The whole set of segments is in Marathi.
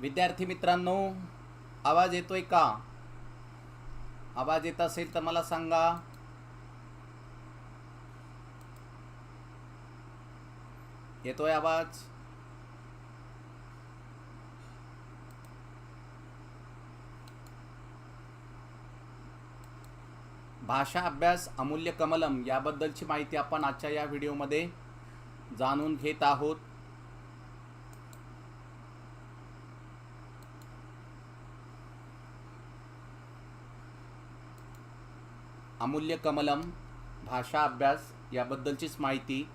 विद्यार्थी मित्रांनो आवाज येतोय का? आवाज येत असेल तर मला सांगा. येतोय आवाज? भाषा अभ्यास अमूल्य कमलम याबद्दलची माहिती आपण आजच्या या व्हिडिओमध्ये जाणून घेत आहोत. अमूल्य कमलम भाषा अभ्यास याबद्दलचीच माहिती.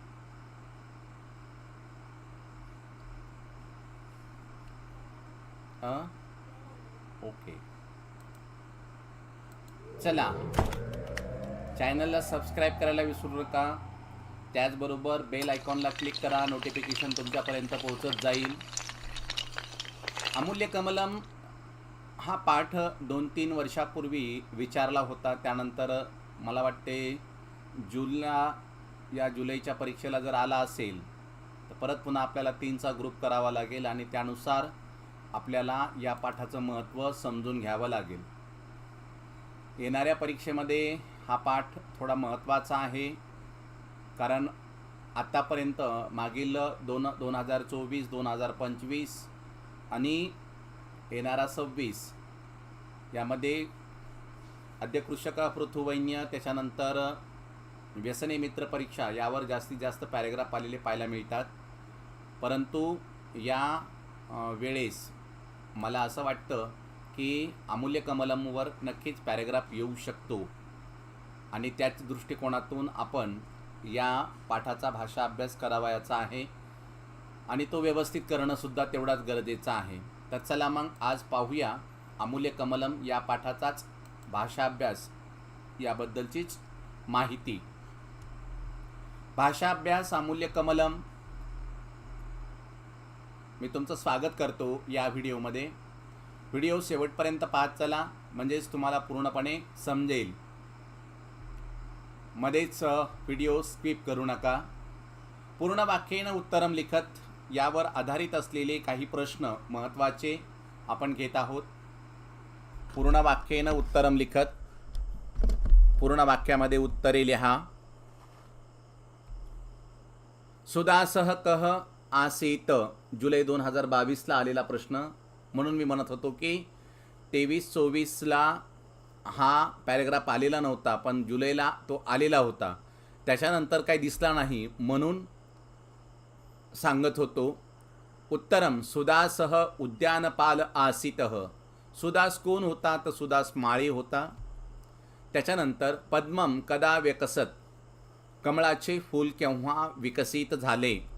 ओके. चला. चॅनलला सबस्क्राईब करायला विसरू नका. त्याचबरोबर बेल आयकॉनला क्लिक करा. नोटिफिकेशन तुमच्यापर्यंत पोहोचत जाईल. अमूल्य कमलम हा पाठ दोन तीन वर्षापूर्वी विचारला होता. त्यानंतर मला वाटते जुला या जुलैच्या परीक्षेला जर आला असेल तर परत पुन्हा आपल्याला तीनचा ग्रुप करावा लागेल आणि त्यानुसार आपल्याला या पाठाचं महत्त्व समजून घ्यावं लागेल. येणाऱ्या परीक्षेमध्ये हा पाठ थोडा महत्त्वाचा आहे. कारण आत्तापर्यंत मागील दोन दोन हजार चोवीस दोन हजार पंचवीस आणि येणारा सव्वीस. यामध्ये अध्यकृषक पृथुवैन्य त्याच्यानंतर व्यसने मित्र परीक्षा यावर जास्तीत जास्त पॅरेग्राफ आलेले पाहायला मिळतात. परंतु या वेळेस मला असं वाटतं की अमूल्य कमलमवर नक्कीच पॅरेग्राफ येऊ शकतो. आणि त्याच दृष्टिकोनातून आपण या पाठाचा भाषा अभ्यास करावयाचा आहे. आणि तो व्यवस्थित करणंसुद्धा तेवढाच गरजेचं आहे. तर चला मग आज पाहूया अमूल्य कमलम या पाठाचाच भाषा अभ्यास याबद्दलचीच माहिती. भाषाभ्यास अमूल्य कमलम. मी तुमचं स्वागत करतो या व्हिडिओमध्ये. व्हिडिओ शेवटपर्यंत पाहत चला म्हणजेच तुम्हाला पूर्णपणे समजेल. मध्येच व्हिडिओ स्किप करू नका. पूर्ण वाक्येनं उत्तरम लिखत यावर आधारित असलेले काही प्रश्न महत्त्वाचे आपण घेत आहोत. पूर्ण वाक्येनं उत्तरम लिखत. पूर्ण वाक्यामध्ये उत्तरे लिहा. सुदासह कह आसेत. जुलै दोन हजार बावीसला आलेला प्रश्न. म्हणून मी म्हणत होतो की तेवीस चोवीसला हा पॅरेग्राफ आलेला नव्हता पण जुलैला तो आलेला होता. त्याच्यानंतर काही दिसला नाही. म्हणून सांगत होतो उत्तरम सुदासह उद्यानपाल आसित. सुदास कोण होता? तर सुदास माळी होता. त्याच्यानंतर पद्मम कदा व्यकसत? कमळाचे फूल केव्हा विकसित झाले?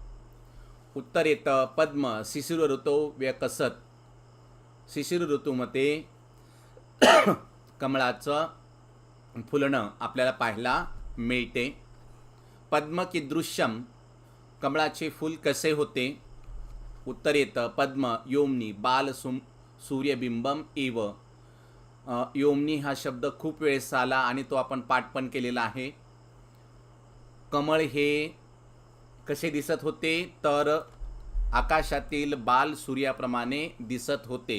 उत्तर येतं पद्म शिशिर ऋतू व्यकसत. शिशिर ऋतूमध्ये कमळाचं फुलणं आपल्याला पाहायला मिळते. पद्म कीदृश्यम कमळाचे फूल कसे होते? उत्तर येतं पद्म योमनी बाल सुम सूर्यबिंबम एव योमनी हा शब्द खूप वेळेस आला आणि तो आपण पाठ पण केलेला आहे. कमळ हे कसे दिसत होते? तर आकाशातील बाल सूर्याप्रमाणे दिसत होते.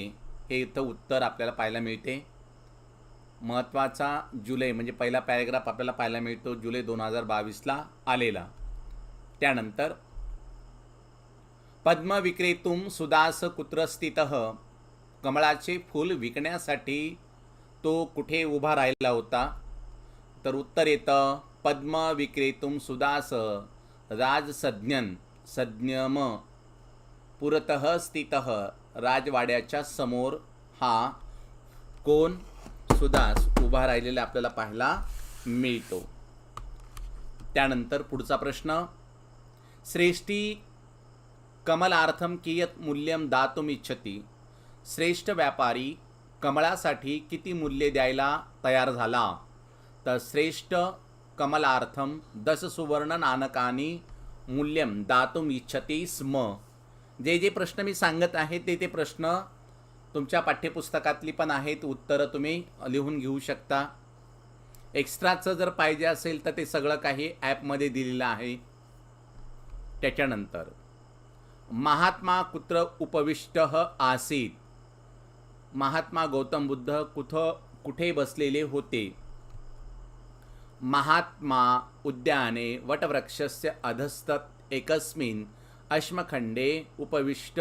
हे इथं उत्तर आपल्याला पाहायला मिळते. महत्त्वाचा जुलै म्हणजे पहिला पॅरेग्राफ आपल्याला पाहायला मिळतो जुलै दोन हजार बावीसला आलेला. त्यानंतर पद्मविक्रेतुम सुदास कुत्रस्थित कमळाचे फूल विकण्यासाठी तो कुठे उभा राहिला होता? तर उत्तर येतं पद्म विक्रेतुम सुदास राजसज्ञन सज्ञम पुरतः स्थित राजवाड्याच्या समोर हा कोण? सुदास उभा राहिलेला आपल्याला पाहायला मिळतो. त्यानंतर पुढचा प्रश्न श्रेष्ठी कमलार्थम कियत मूल्यम दातुम इच्छती? श्रेष्ठ व्यापारी कमळासाठी किती मूल्य द्यायला तयार झाला? तर श्रेष्ठ कमलार्थम दस सुवर्ण नाणकानी मूल्यम दातुम इच्छती स्म जे जे प्रश्न मी सांगत आहे ते ते प्रश्न तुमच्या पाठ्यपुस्तकातली पण आहेत उत्तरं तुम्ही लिहून घेऊ शकता. एक्स्ट्राचं जर पाहिजे असेल तर ते सगळं काही ॲपमध्ये दिलेलं आहे. त्याच्यानंतर महात्मा कुत्र उपविष्ट आसीत. महात्मा गौतम बुद्ध कुठं कुठे बसलेले होते? महात्मा उद्याने वटवृक्षस्य अधस्तत् एकस्मिन् अश्मखंडे उपविष्ट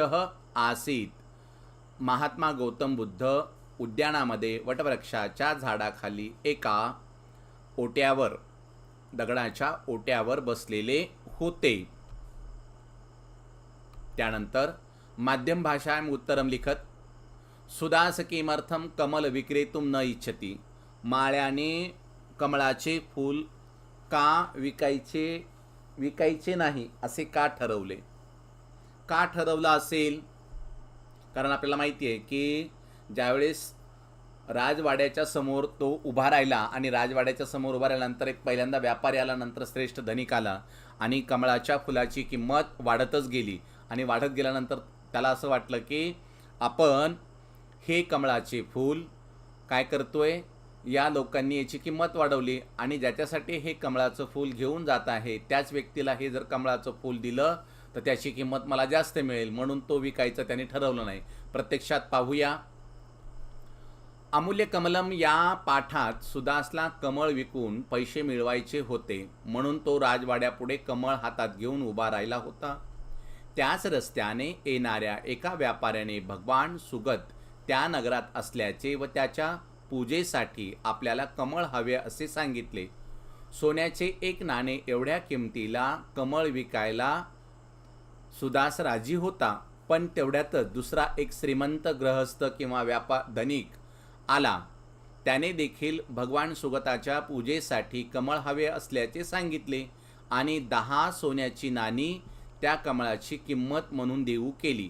आसीत. महात्मा गौतम बुद्ध उद्यानामध्ये वटवृक्षाच्या झाडाखाली एका ओट्यावर दगडाच्या ओट्यावर बसलेले होते. त्यानंतर माध्यम भाषायाम् उत्तरं लिखत सुदास किमर्थम कमल विक्रेतुम न इच्छती माळ्याने कमळाचे फूल का विकायचे विकायचे नाही असे का ठरवले? का ठरवलं असेल? कारण आपल्याला माहिती आहे की ज्यावेळेस राजवाड्याच्या समोर तो उभा राहिला आणि राजवाड्याच्या समोर उभा राहिल्यानंतर एक पहिल्यांदा व्यापारी आला नंतर श्रेष्ठ धनिक आला आणि कमळाच्या फुलाची किंमत वाढतच गेली. आणि वाढत गेल्यानंतर त्याला असं वाटलं की आपण हे कमळाचे फूल काय करतोय? या लोकांनी याची किंमत वाढवली आणि ज्याच्यासाठी हे कमळाचं फूल घेऊन जात आहे त्याच व्यक्तीला हे जर कमळाचं फूल दिलं तर त्याची किंमत मला जास्त मिळेल म्हणून तो विकायचं त्याने ठरवलं नाही. प्रत्यक्षात पाहूया. अमूल्य कमलम या पाठात सुदासला कमळ विकून पैसे मिळवायचे होते म्हणून तो राजवाड्यापुढे कमळ हातात घेऊन उभा राहिला होता. त्याच रस्त्याने येणाऱ्या एका व्यापाऱ्याने भगवान सुगत त्या नगरात असल्याचे व त्याच्या पूजेसाठी आपल्याला कमळ हवे असे सांगितले. सोन्याचे एक नाणे एवढ्या किमतीला कमळ विकायला सुदास राजी होता पण तेवढ्यातच दुसरा एक श्रीमंत ग्रहस्थ किंवा व्यापा धनिक आला. त्याने देखील भगवान सुगताच्या पूजेसाठी कमळ हवे असल्याचे सांगितले आणि दहा सोन्याची नाणी त्या कमळाची किंमत म्हणून देऊ केली.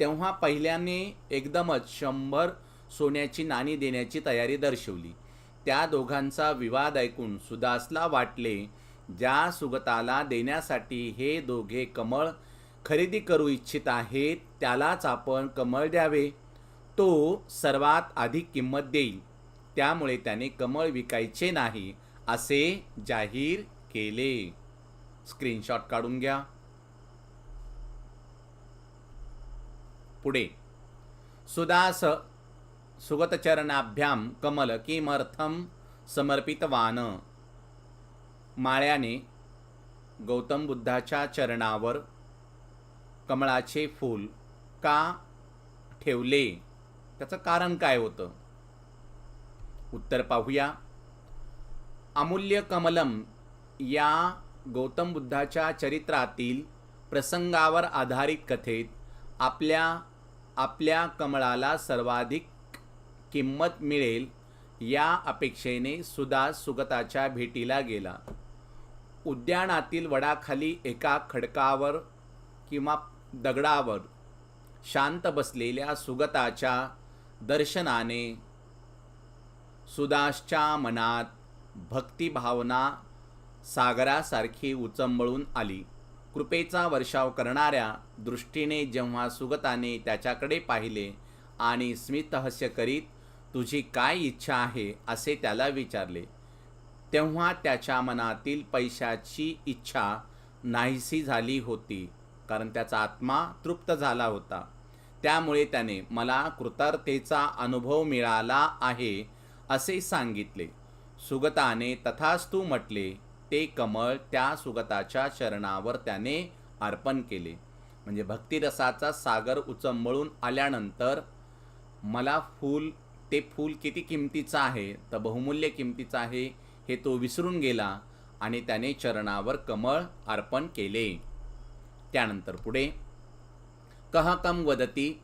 तेव्हा पहिल्याने एकदमच शंभर सोन्याची नाणी देण्याची तयारी दर्शवली. त्या दोघांचा विवाद ऐकून सुदासला वाटले ज्या सुगताला देण्यासाठी हे दोघे कमळ खरेदी करू इच्छित आहेत त्यालाच आपण कमळ द्यावे. तो सर्वात अधिक किंमत देईल. त्यामुळे त्याने कमळ विकायचे नाही असे जाहीर केले. स्क्रीनशॉट काढून घ्या. पुढे. सुदास सुगतचरणाभ्याम कमल किमर्थम समर्पितवान. माळ्याने गौतम बुद्धाच्या चरणावर कमळाचे फूल का ठेवले? त्याचं कारण काय होतं? उत्तर पाहूया. अमूल्य कमलम या गौतम बुद्धाच्या चरित्रातील प्रसंगावर आधारित कथेत आपल्या आपल्या कमळाला सर्वाधिक किंमत मिळेल या अपेक्षेने सुदास सुगताच्या भेटीला गेला. उद्यानातील वडाखाली एका खडकावर किंवा दगडावर शांत बसलेल्या सुगताच्या दर्शनाने सुदासच्या मनात भक्तिभावना सागरासारखी उचंबळून आली. कृपेचा वर्षाव करणाऱ्या दृष्टीने जेव्हा सुगताने त्याच्याकडे पाहिले आणि स्मितहस्य करीत तुझी काय इच्छा आहे? असे त्याला विचारले. तेव्हा त्याच्या मनातील पैशाची इच्छा नाहीशी झाली होती कारण त्याचा आत्मा तृप्त झाला होता. त्यामुळे त्याने मला कृतार्थतेचा अनुभव मिळाला आहे असे सांगितले. सुगताने तथास्तू म्हटले ते कमळ त्या सुगताच्या चरणावर त्याने अर्पण केले. म्हणजे भक्तिरसाचा सागर उचंबळून आल्यानंतर मला फूल ते फूल किती किमतीचं आहे तर बहुमूल्य किमतीचं आहे हे तो विसरून गेला आणि त्याने चरणावर कमळ अर्पण केले. त्यानंतर पुढे कह कम वदती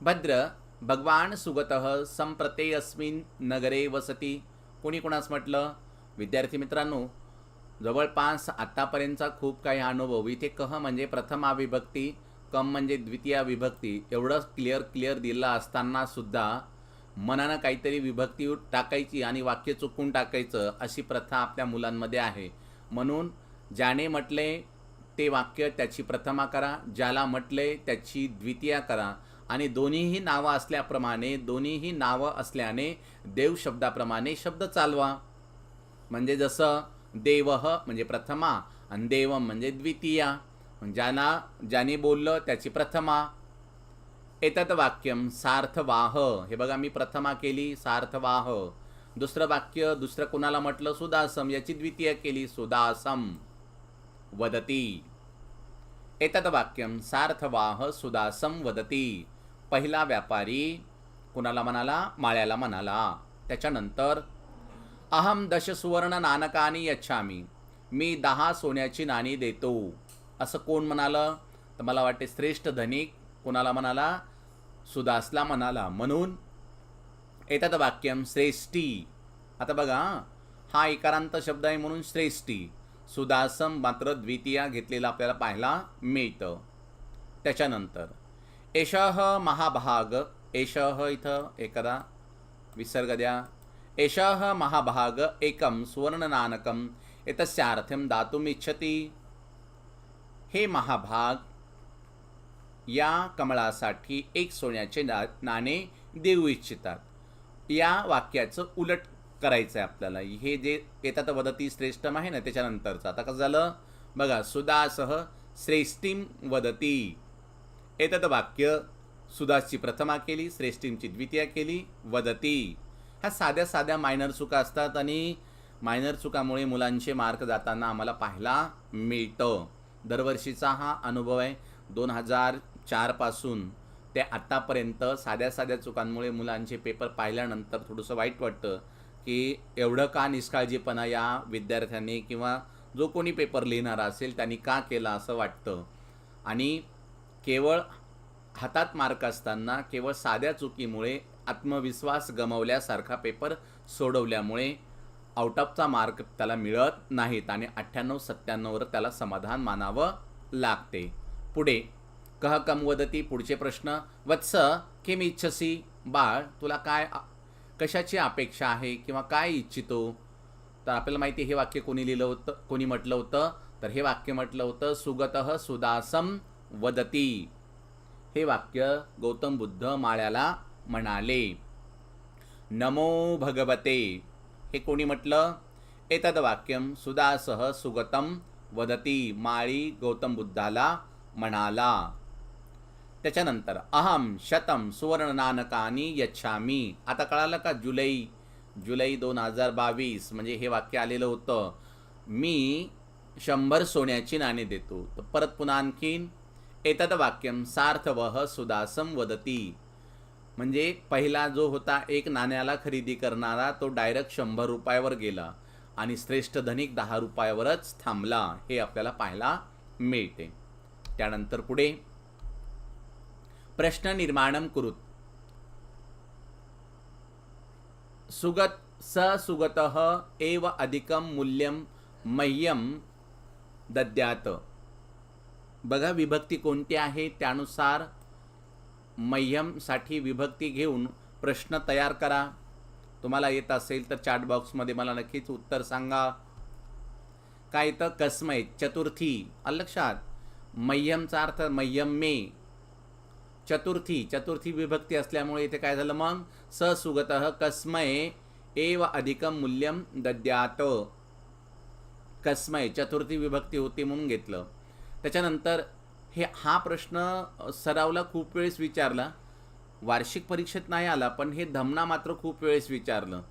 भद्र भगवान सुगत संप्रते अस्मिन नगरे वसती. कोणी कोणास म्हटलं? विद्यार्थी मित्रांनो जवळपास आत्तापर्यंतचा खूप काही अनुभव. इथे कह म्हणजे प्रथमा विभक्ती कम म्हणजे द्वितीय विभक्ती एवढं क्लिअर क्लिअर दिलं असताना सुद्धा मनानं काहीतरी विभक्ती टाकायची आणि वाक्य चुकून टाकायचं अशी प्रथा आपल्या मुलांमध्ये आहे. म्हणून ज्याने म्हटले ते वाक्य त्याची प्रथमा करा ज्याला म्हटले त्याची द्वितीया करा आणि दोन्हीही नावं असल्याप्रमाणे दोन्हीही नावं असल्याने देव शब्दाप्रमाणे शब्द चालवा. म्हणजे जसं देव म्हणजे प्रथमा आणि देवम म्हणजे द्वितीया. ज्यांना ज्याने बोललं त्याची प्रथमा. एतत वाक्यम सार्थवाह. हे बघा मी प्रथमा केली सार्थवाह. दुसरं वाक्य दुसरं कुणाला म्हटलं? सुदासम. याची द्वितीय केली सुदासम. वदती. एतत वाक्यम सार्थवाह सुदासम वदती. पहिला व्यापारी कुणाला म्हणाला? माळ्याला म्हणाला. त्याच्यानंतर अहम दश सुवर्ण नानकानी यच्छामी. मी दहा सोन्याची नाणी देतो. असं कोण म्हणालं? तर मला वाटते श्रेष्ठ धनिक कोणाला म्हणाला? सुदासला म्हणाला. म्हणून येतात वाक्यम श्रेष्ठी. आता बघा हा. इकारांत शब्द आहे म्हणून श्रेष्ठी. सुदासम मात्र द्वितीया घेतलेला आपल्याला पाहायला मिळतं. त्याच्यानंतर एषः महाभाग एषः इथं एखादा विसर्ग द्या. एषः महाभाग एकं सुवर्णनानकं एतस्यार्थं दातुम् इच्छति हे महाभाग या कमळासाठी एक सोन्याचे ना नाणे देऊ इच्छितात। या वाक्याचं उलट करायचं आहे आपल्याला। हे जे येतात वदती श्रेष्ठम आहे ना त्याच्यानंतरचं. आता कसं झालं? बघा सुदासह श्रेष्ठीम वदती। येतात वाक्य सुदासची प्रथमा केली श्रेष्ठींची द्वितीया केली वदती। ह्या साध्या साध्या मायनर चुका असतात आणि मायनर चुकामुळे मुलांचे मार्क जाताना आम्हाला पाहायला मिळतं. दरवर्षीचा हा अनुभव आहे. दोन हजार चारपासून ते आत्तापर्यंत साध्या साध्या चुकांमुळे मुलांचे पेपर पाहिल्यानंतर थोडंसं वाईट वाटतं की एवढं का निष्काळजीपणा या विद्यार्थ्यांनी किंवा जो कोणी पेपर लिहिणारा असेल त्यांनी का केला असं वाटतं? आणि केवळ हातात मार्क असताना केवळ साध्या चुकीमुळे आत्मविश्वास गमावल्यासारखा पेपर सोडवल्यामुळे आउट ऑफचा मार्क त्याला मिळत नाहीत आणि अठ्ठ्याण्णव सत्त्याण्णववर त्याला समाधान मानावं लागते. पुढे कह कम वदती पुढचे प्रश्न वत्स किम इच्छसी? बाळ तुला काय कशाची अपेक्षा आहे किंवा काय इच्छितो? तर आपल्याला माहिती आहे हे वाक्य कोणी लिहिलं होतं कोणी म्हटलं होतं? तर हे वाक्य म्हटलं होतं सुगत सुदासम वदती. हे वाक्य गौतम बुद्ध माळ्याला म्हणाले नमो भगवते. हे कोणी म्हटलं? एतद वाक्यम सुदासह सुगतम वदती माळी गौतम बुद्धाला म्हणाला. त्याच्यानंतर अहम शतम सुवर्ण नानकानी यच्छामी. आता कळालं का? जुलै जुलै दोन हजार बावीस म्हणजे हे वाक्य आलेलं होतं. मी शंभर सोन्याची नाणी देतो. तर परत पुन्हा आणखीन एतद वाक्यम सार्थवह सुदासम वदती. म्हणजे पहिला जो होता एक नाण्याला खरेदी करणारा तो डायरेक्ट शंभर रुपयावर गेला आणि श्रेष्ठ धनिक दहा रुपयावरच थांबला हे आपल्याला पाहायला मिळते. त्यानंतर पुढे. प्रश्न निर्माण कुरुत. सुगत ससुगत एव अधिकम मूल्यम मह्यम दद्यात. बघा विभक्ती कोणती आहे? त्यानुसार मह्यमसाठी विभक्ती घेऊन प्रश्न तयार करा. तुम्हाला येत असेल तर चॅट बॉक्समध्ये मला नक्कीच उत्तर सांगा. काय तर कसमय चतुर्थी. लक्षात मह्यमचा अर्थ मह्यम मे चतुर्थी चतुर्थी विभक्ती असल्यामुळे इथे काय झालं मग? ससुगत कसमय एव अधिकम मूल्यम दद्यात. कसमय चतुर्थी विभक्ती होती म्हणून घेतलं. त्याच्यानंतर हे हा प्रश्न सरावला खूप वेळेस विचारला. वार्षिक परीक्षेत नाही आला पण हे धमना मात्र खूप वेळेस विचारलं.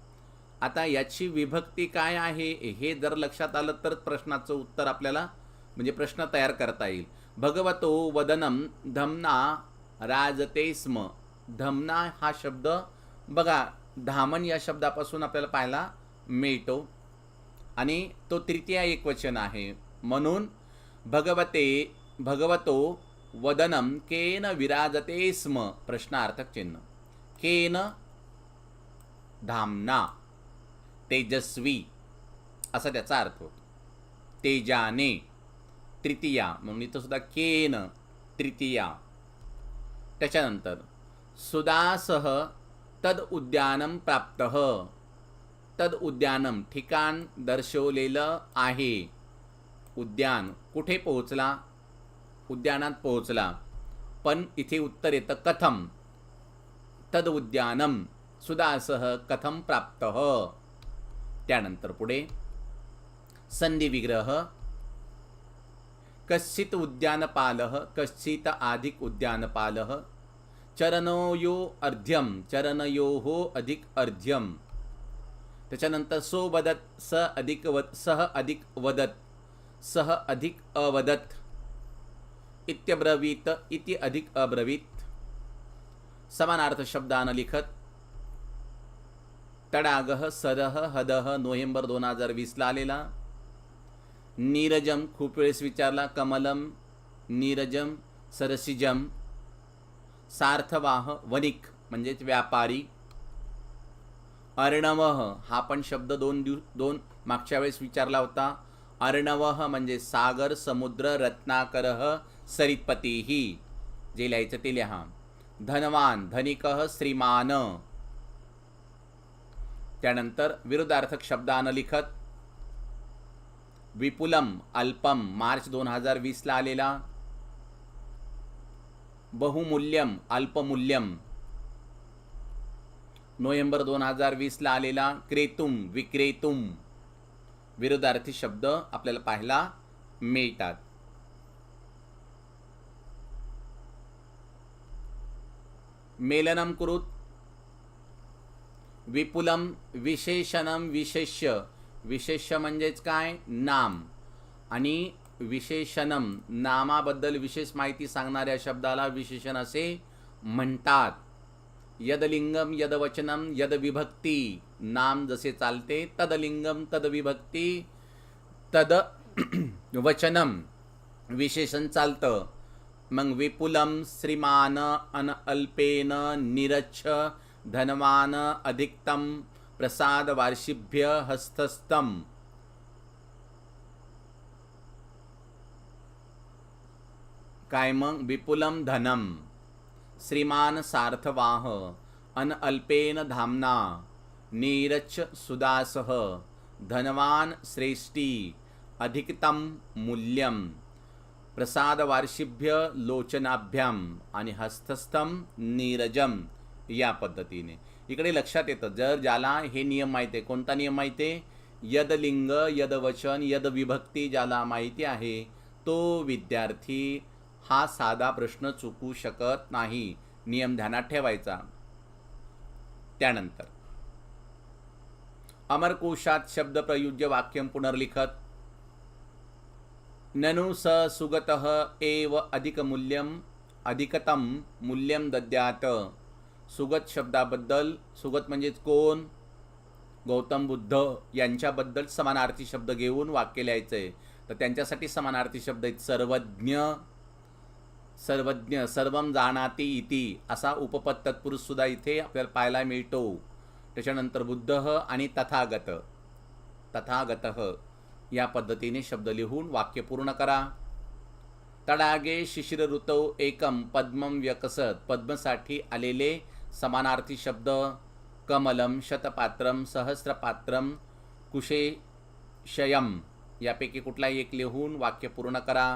आता याची विभक्ती काय आहे हे जर लक्षात आलं तर प्रश्नाचं उत्तर आपल्याला म्हणजे प्रश्न तयार करता येईल. भगवतो वदनम धमना राजते स्म धमना हा शब्द बघा धामन या शब्दापासून आपल्याला पाहायला मिळतो. आणि तो तृतीय एकवचन आहे. म्हणून भगवते भगवतो वदनम केन विराजते स्म? प्रश्नार्थक चिन्ह. केन? धामना. तेजस्वी. असा त्याचा अर्थ होतो. तेजाने. तृतीया. म्हणून इथं सुद्धा केन. तृतीया. त्याच्यानंतर सुदासह तद उद्यानम प्राप्त. तद उद्यानम ठिकाण दर्शवलेलं आहे. उद्यान कुठे पोहोचला? उद्यानात पोहोचला. पण इथे उत्तर येतं कथम तद उद्यानम सुदासह कथम प्राप्त हो? त्यानंतर पुढे संधिविग्रह कश्चित उद्यानपालः कश्चित अधिक उद्यानपालः चरणयो अर्ध्यम चरणयोः अधिक अर्ध्यम त्याच्यानंतर सो वदत स अधिक वद सह अधिक वदत सह अधिक अवदत। इत्यब्रवीत इति अधिक अब्रवीत। समानार्थ शब्दानं लिखत तडागह सरह हदह नोव्हेंबर दोन हजार वीसला आलेला। नीरजम खूप वेळेस विचारला कमलम नीरजम सरसिजम सार्थवाह वनिक म्हणजेच व्यापारी। अर्णवह हा पण शब्द दोन दिव दोन मागच्या वेळेस विचारला होता। अर्णवह म्हणजे सागर समुद्र रत्नाकरह सरितपतीही जे लिहायचं ते लिहा. धनवान धनिकः श्रीमान. त्यानंतर विरुद्धार्थक शब्दानं लिखत विपुलम अल्पम मार्च दोन हजार वीसला आलेला. बहुमूल्यम अल्पमूल्यम. नोव्हेंबर दोन हजार वीसला आलेला क्रेतुम विक्रेतुम. विरुद्धार्थी शब्द आपल्याला पाहायला मिळतात. मेलनं कुरुत। विपुलम विशेषणम विशेष्य। विशेष्य म्हणजेच काय? नाम। आणि विशेषणम नामाबद्दल विशेष माहिती सांगणाऱ्या शब्दाला विशेषण असे म्हणतात। यदलिंगम यदवचनम यदविभक्ती। नाम जसे चालते तदलिंगम तदविभक्ती। तद वचनम विशेषण चालतं। मग विपुलम श्रीमान अन अल्पेन निरच्छ धनवान अधिकतम प्रसाद वार्षिभ्य हस्तस्तम काय मग? विपुलम धनम श्रीमान सार्थवाह अन अल्पेन धामना नीरच सुदासः धनवान श्रेष्ठी अधिकतम मूल्यम। प्रसाद वार्षिभ्य लोचनाभ्याम आणि हस्तस्थम नीरजम या पद्धतीने. इकडे लक्षात येतं जर ज्याला हे नियम माहिती आहे कोणता नियम माहिती आहे? यदलिंग यदवचन यदविभक्ती ज्याला माहिती आहे तो विद्यार्थी हा साधा प्रश्न चुकू शकत नाही. नियम ध्यानात ठेवायचा. त्यानंतर अमरकोशात शब्द प्रयुज्य वाक्यम पुनर्लिखत ननु स सुगतः एव अधिकमूल्यम अधिकतम मूल्यम दद्यात। सुगत शब्दाबद्दल सुगत म्हणजेच कोण? गौतम बुद्ध यांच्याबद्दल समानार्थी शब्द घेऊन वाक्य लिहायचं आहे. तर त्यांच्यासाठी समानार्थी शब्द आहेत सर्वज्ञ सर्वज्ञ सर्वम जाणाती इति असा उपपद तत्पुरुष सुद्धा इथे आपल्याला पाहायला मिळतो. त्याच्यानंतर बुद्ध आणि तथागत तथागत. या पद्धतीने शब्द लिहून वाक्य पूर्ण करा. तडागे शिशिर ऋतौ एकम पद्मम व्यकसत. पद्मसाठी आलेले समानार्थी शब्द कमलम शतपात्रम सहस्रपात्रम कुशेशयम यापैकी कुठलाही एक लिहून वाक्य पूर्ण करा.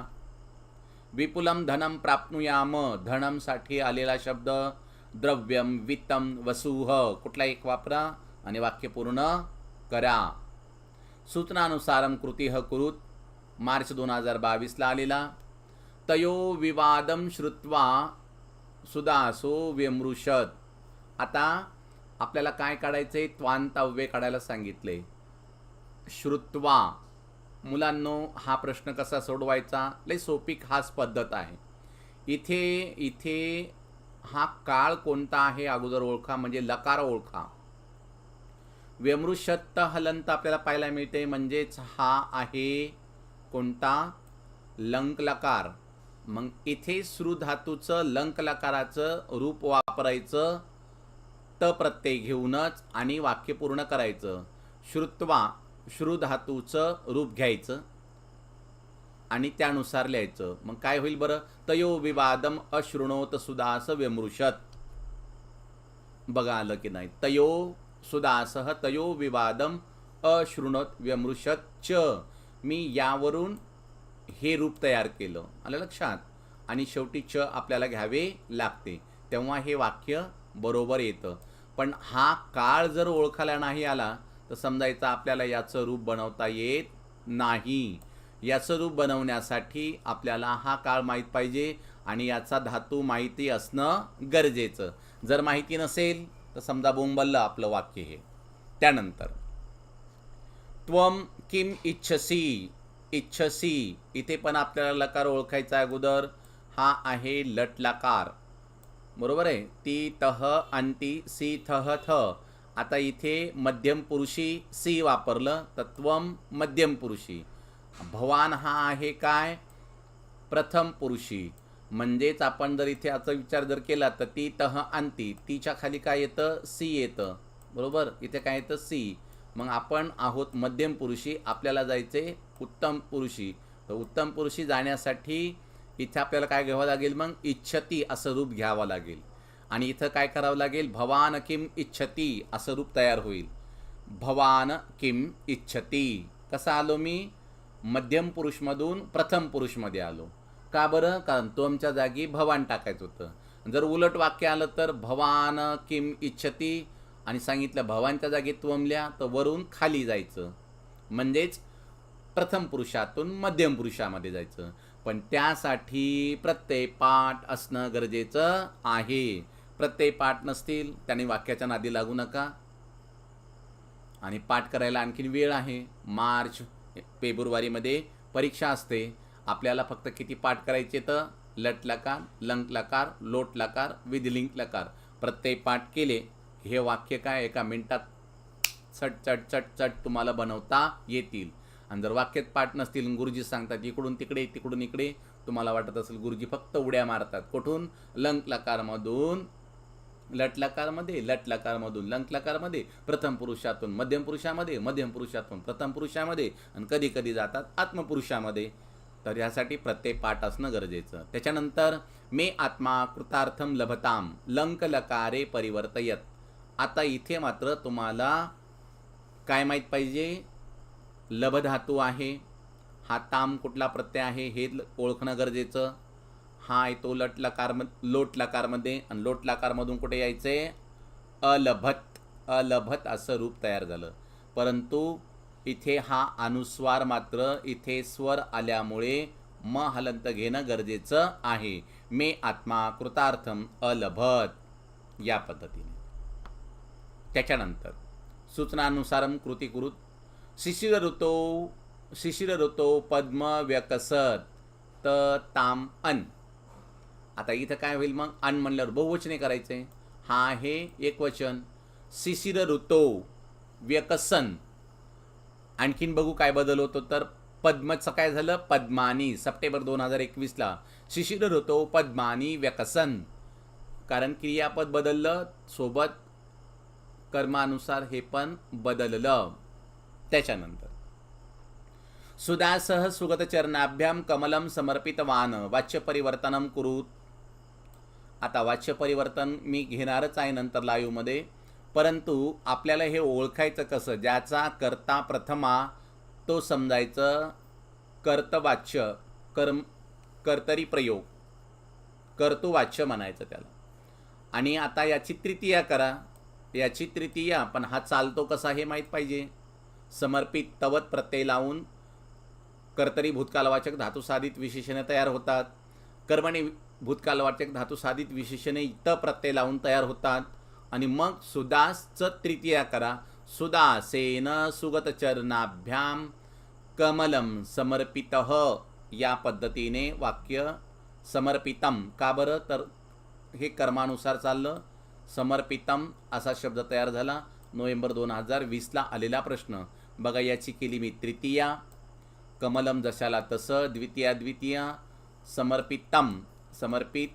विपुलम धनम प्राप्नुयाम धनमसाठी आलेला शब्द द्रव्यम वित्तम वसूह कुठला एक वापरा आणि वाक्य पूर्ण करा. सूचनानुसारम कृती ह कुरुत. मार्च दोन हजार बावीसला आलेला. तयो विवादम श्रुत्वा सुदासो व्यमृषत आता आपल्याला काय काढायचं आहे त्वांतव्य काढायला सांगितले. श्रुत्वा. मुलांनो हा प्रश्न कसा सोडवायचा? लय सोपी खास पद्धत आहे. इथे इथे हा काळ कोणता आहे? अगोदर ओळखा म्हणजे लकार ओळखा. व्यमृषत्त हलंत आपल्याला पाहायला मिळते. म्हणजेच हा आहे कोणता? लंकलकार. मग इथे श्रुधातूचं लंकलकाराचं रूप वापरायचं त प्रत्यय घेऊनच आणि वाक्य पूर्ण करायचं. श्रुत्वा श्रुधातूचं रूप घ्यायचं आणि त्यानुसार लिहायचं. मग काय होईल बरं? तयो विवादम अशृणोत सुदास व्यमृषत बघा आलं की नाही. तयो सुदासह तयो विवादम अशृणत व्यमृषत च। मी यावरून हे रूप तयार केलं. आलं लक्षात? आणि शेवटी च आपल्याला घ्यावे लागते. तेव्हा हे वाक्य बरोबर येतं. पण हा काळ जर ओळखायला नाही आला तर समजायचं आपल्याला याचं रूप बनवता येत नाही. याचं रूप बनवण्यासाठी आपल्याला हा काळ माहीत पाहिजे आणि याचा धातू माहिती असणं गरजेचं. जर माहिती नसेल तर समजा बोंबललं आपलं वाक्य हे. त्यानंतर त्वम किम इच्छसी इच्छसी इथे पण आपल्याला लकार ओळखायचा अगोदर. हा आहे लट लकार. बरोबर आहे? ती तह अंती सी थह थ. आता इथे मध्यम पुरुषी सी वापरलं तत्वम मध्यम पुरुषी. भवान हा आहे काय? प्रथम पुरुषी. म्हणजेच आपण जर इथे याचा विचार जर केला तर ती तह आणती तिच्या खाली काय येतं? सी येतं. बरोबर? इथे काय येतं? सी. मग आपण आहोत मध्यम पुरुषी आपल्याला जायचे उत्तम पुरुषी. तर उत्तम पुरुषी जाण्यासाठी इथे आपल्याला काय घ्यावं लागेल? मग इच्छती असं रूप घ्यावं लागेल. आणि इथं काय करावं लागेल? भवान किम इच्छती असं रूप तयार होईल. भवान किम इच्छती. कसं आलो मी? मध्यम पुरुषमधून प्रथम पुरुषमध्ये आलो. का बरं? कारण तोमच्या जागी भवान टाकायचं होतं. जर उलट वाक्य आलं तर भवान किम इच्छती आणि सांगितलं भवानच्या जागी त्वमल्या तर वरून खाली जायचं. म्हणजेच प्रथम पुरुषातून मध्यम पुरुषामध्ये जायचं. पण त्यासाठी प्रत्यय पाठ असणं गरजेचं आहे. प्रत्यय पाठ नसतील त्याने वाक्याच्या नादी लागू नका. आणि पाठ करायला आणखीन वेळ आहे. मार्च फेब्रुवारीमध्ये परीक्षा असते. आपल्याला फक्त किती पाठ करायचे तर लट लकार लंक लकार लोट लकार विध लिंक लकार. प्रत्यय पाठ केले हे वाक्य काय एका मिनिटात चट चट चट चट तुम्हाला बनवता येतील. आणि जर वाक्यात पाठ नसतील गुरुजी सांगतात इकडून तिकडे तिकडून इकडे. तुम्हाला वाटत असेल गुरुजी फक्त उड्या मारतात. कुठून? लंक लकारमधून. लट लकारमध्ये लट लकारमधून. लंक लकारमध्ये प्रथम पुरुषातून. मध्यम पुरुषामध्ये मध्यम पुरुषातून. प्रथम पुरुषामध्ये. आणि कधी कधी जातात आत्मपुरुषामध्ये. तर यासाठी प्रत्येक पाठ असणं गरजेचं. त्याच्यानंतर मे आत्मा कृतार्थम लभताम लंक लकारे परिवर्तयत. आता इथे मात्र तुम्हाला काय माहीत पाहिजे? लभधातू आहे. हा ताम कुठला प्रत्यय आहे हे ल- ओळखणं गरजेचं. हा आहे तो लट लकार लोट लकारमध्ये. आणि लोट लकारमधून कुठे यायचं आहे अलभत. अलभत असं रूप तयार झालं. परंतु इथे हा अनुस्वार मात्र इथे स्वर आल्यामुळे म हलंत घेणं गरजेचं आहे. मे आत्मा कृतार्थम अलभत. या पद्धतीने. त्याच्यानंतर सूचनानुसारम कृती कुरुत शिशिर ऋतो शिशिर ऋतो पद्म व्यकसत त ताम अन. आता इथं काय होईल मग? अन म्हणल्यावर बहुवचने करायचे. हा आहे एकवचन शिशिर ऋतो व्यकसन. आणखीन बघू काय बदल होतो. तर पद्मचं काय झालं? पद्मानी सप्टेंबर दोन हजार एकवीसला शिशिर ऋतो पद्मानी व्यकसन. कारण क्रियापद बदललं सोबत कर्मानुसार हे पण बदललं. त्याच्यानंतर. सुदासह सुगत चरणाभ्याम कमलम समर्पितवान वाच्य परिवर्तनम कुरुत आता वाच्य परिवर्तन मी घेणारच आहे नंतर लाईव्हमध्ये परंतु आपल्याला हे ओळखायचं कसं? ज्याचा कर्ता प्रथमा तो समजायचं कर्तवाच्य कर्म कर्तरी प्रयोग. कर्तुवाच्य म्हणायचं त्याला. आणि आता याची तृतीया करा. याची तृतीया पण हा चालतो कसा हे माहीत पाहिजे? समर्पित तवत प्रत्यय लावून कर्तरी भूतकालवाचक धातुसाधित विशेषणे तयार होतात. कर्मणी भूतकालवाचक धातुसाधित विशेषणे इत प्रत्यय लावून तयार होतात. आणि मग सुदासचं तृतीया करा. सुदासेन सुगत चरणाभ्याम कमलम समर्पित. या पद्धतीने वाक्य समर्पितम. का बरं? तर हे कर्मानुसार चाललं. समर्पितम असा शब्द तयार झाला. नोव्हेंबर दोन हजार वीसला आलेला प्रश्न. बघा याची केली मी तृतीया. कमलम जशाला तसं. द्वितीया द्वितीया. समर्पितम. समर्पित.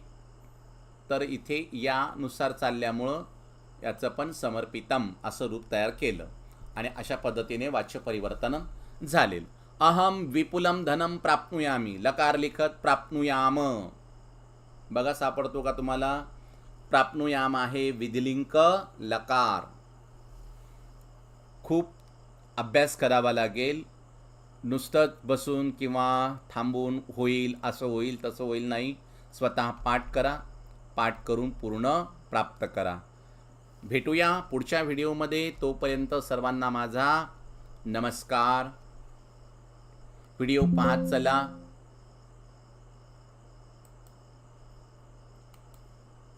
तर इथे यानुसार चालल्यामुळं याचं पण समर्पितम असं रूप तयार केलं आणि अशा पद्धतीने वाच्य परिवर्तन झालेल. अहम विपुलम धनम प्राप्नुयामी लकार लिखत प्राप्नुयाम. बघा सापडतो का तुम्हाला? प्राप्नुयाम आहे विधिलिंक लकार. खूप अभ्यास करावा लागेल. नुसतंच बसून किंवा थांबून होईल असं होईल तसं होईल नाही. स्वतः पाठ करा. पाठ करून पूर्ण प्राप्त करा. भेटूया पुढच्या व्हिडिओमध्ये. तोपर्यंत सर्वांना माझा नमस्कार. व्हिडिओ पाहत चला.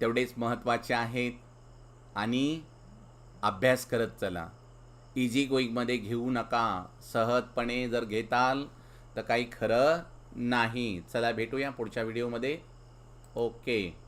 तेवढेच महत्त्वाचे आहेत आणि अभ्यास करत चला. इझी गोईंगमध्ये घेऊ नका. सहजपणे जर घेताल तर काही खरं नाही. चला भेटूया पुढच्या व्हिडिओमध्ये. ओके